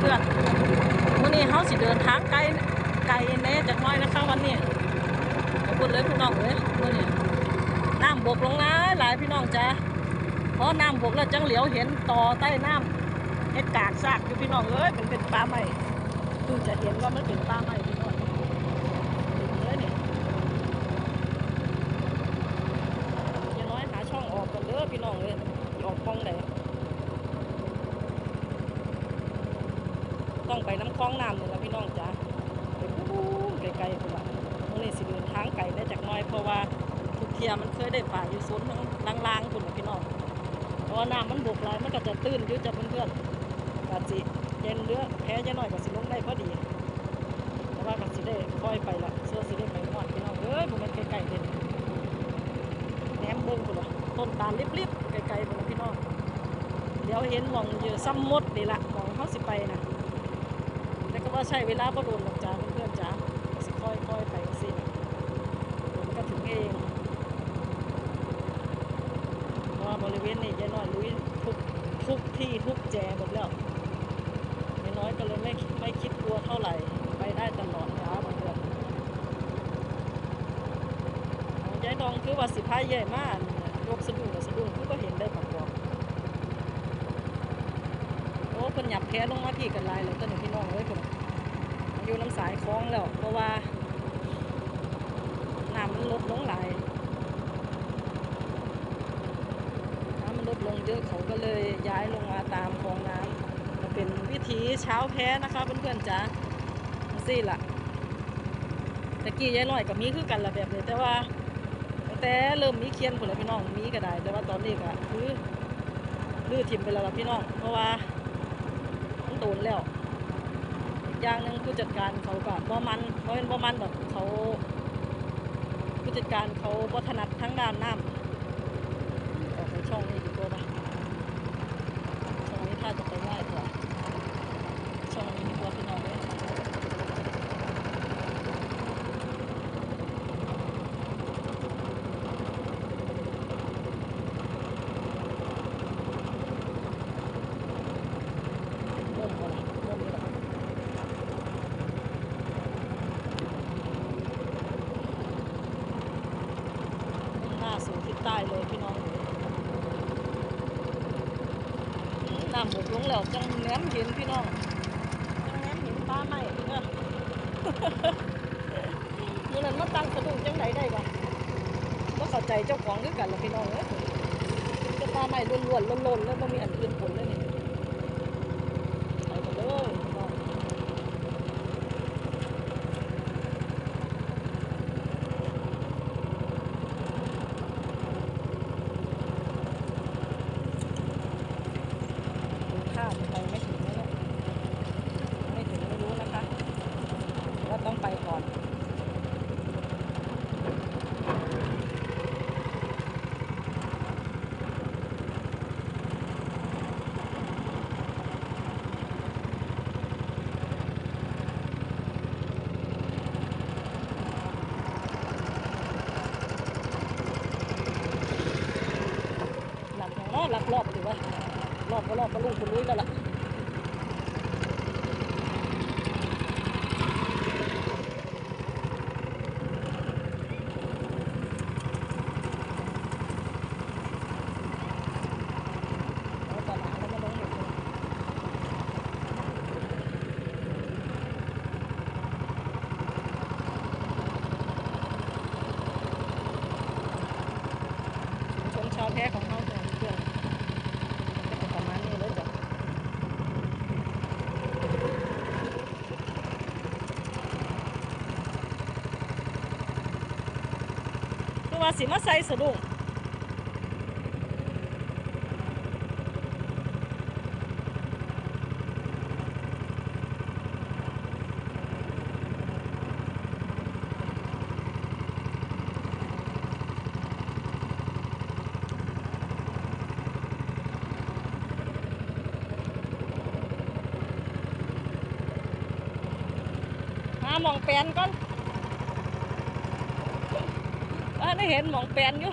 เพื่อนๆวันนี้เขาสิเดินทางไกลไกลแน่จากหน้อยนะคะวันนี้ขอบคุณเลยพี่น้องเลยวันนี้น้ำบกลงนะหลายพี่น้องจ้าเพราะน้ำบกแล้วจังเหลียวเห็นต่อใต้น้ำเห็ดกากซากอยู่พี่น้องเอ้ยเป็นเป็นปลาใหม่คือจะเห็นว่ามันเป็นปลาใหม่พี่น้องเห็นเลยเนี่ยอย่าน้อยหาช่องออกกันเด้อพี่น้องเลยออกกล้องไหน ต้องไปน้ำคลองน้ำเลยนะพี่น้องจ้าไปพูไกลๆพุ่นละมื่อนี้สิเดินทางไกลได้จากน้อยเพราะว่าทุกเทียมันเคยได้ป่าอยู่โซนทั้งล่างๆพุ่นละพี่น้องเพราะว่าน้ำมันบกหลมันก็จะตื้นยู่จะเพื่อนๆกาสิเย็นเรือแพ้จะหน่อยก็สิลงได้พอดีแต่ว่าก็สิได้ค่อยไปละเสื้อสิได้ไปหอดพี่น้องเอ้ยมันไกลๆเด่นแหนมเบิ่งพุ่นละต้นตาลริบๆไกลๆพุ่นละพี่น้องเดี๋ยวเห็นหมองเยอะซ้ำมดนี่ละหมองเขาสิไปนะ ว่าใช้เวลาบ่โดนหรอกจ้าเพื่อนๆจ้าสิค่อยๆไปสิมันก็ถึงเองว่าบริเวณนี้ยายน้อยลุยทุกทุกที่ทุกแจหมดแล้วยายน้อยก็เลยไม่ไม่คิดกลัวเท่าไหร่ไปได้ตลอดจ้าเพื่อนยายดองคือว่าสิพายใหญ่มากยกสะดุ้งสะดุ้งคือก็เห็นได้ประกอบโอ้เพิ่นหยับแพ้ลงมาพี่กันลายเลยตอนนี้พี่น้อง อยู่น้ำสายคล้องแล้วเพราะว่าน้ำมันลดลงหลายน้ำมันลดลงเยอะเขาก็เลยย้ายลงมาตามคลองน้ำมันเป็นวิถีเช้าแพ้นะคะเพื่อนๆจ้าสิล่ะตะกี้ยายน้อยกับมีคือกันละแบบเลยแต่ว่าตั้งแต่เริ่มมีเคียนผลละพี่น้องมีก็ได้ แต่ว่าตอนนี้ก็คือลื้อถิ่มไปแล้วล่ะพี่น้อง เพราะว่ามันโดนแล้ว อย่างหนึ่งผู้จัดการเขาก็บ่มันเขาเป็นบ่มันแบบเขาผู้จัดการเขาบ่ถนัดทั้งด้านน้ำออกไปช่องนี้ดีกว่าช่องนี้ถ้าจะไปง่ายกว่า ช่องนี้ดีกว่าพี่น้องเลยเริ่มก่อนเริ่มเลยละมุ่งหน้าสู่ทิศใต้ เลยพี่น้องน้ำหมดลงแล้วจังแหนมเห็นพี่น้องจังแหนมเห็นปลาไหมเนอะมื่อนั้นมาตั้งสะดุ้งจังไหนได้บ้างก็เข้าใจเจ้าของด้วยกันละพี่น้องเอ้ยจะปลาไหมล้วนๆล้นๆแล้วก็มีอันอื่นผลเลยนี่ไปกันเลยพี่น้อง ดูข้ามไปไม่ถึงนะเนี่ยไม่ถึงไม่รู้นะคะว่าต้องไปก่อนห ลักลอบหรือว่ารอบก็รอบก็ลูกคุณลุยแล้วล่ะ เอาตลาดแล้วมาลงเห็ดเลยชุมชนชาวแท้ของเขาเนี่ยเพื่อนก็จะประมาณนี้เลยจ้ะคือ ว่าสิมาใส่สะดุ้งมองแปนก่อน เออได้เห็นหมองแปนอยู่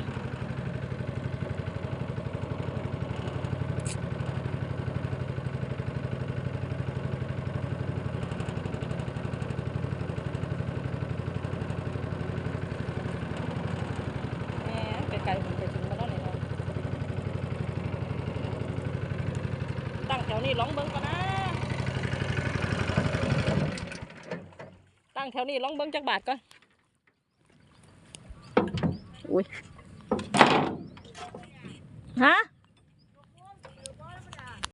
เนี่ยไกลผมไปถึงมาแล้วเนี่ยตั้งแถวนี้ร้องเบิ้งก่อนนะ ตั้งแถวนี้ร้องเบิ้งจักบาทก่อน อุ้ยฮะ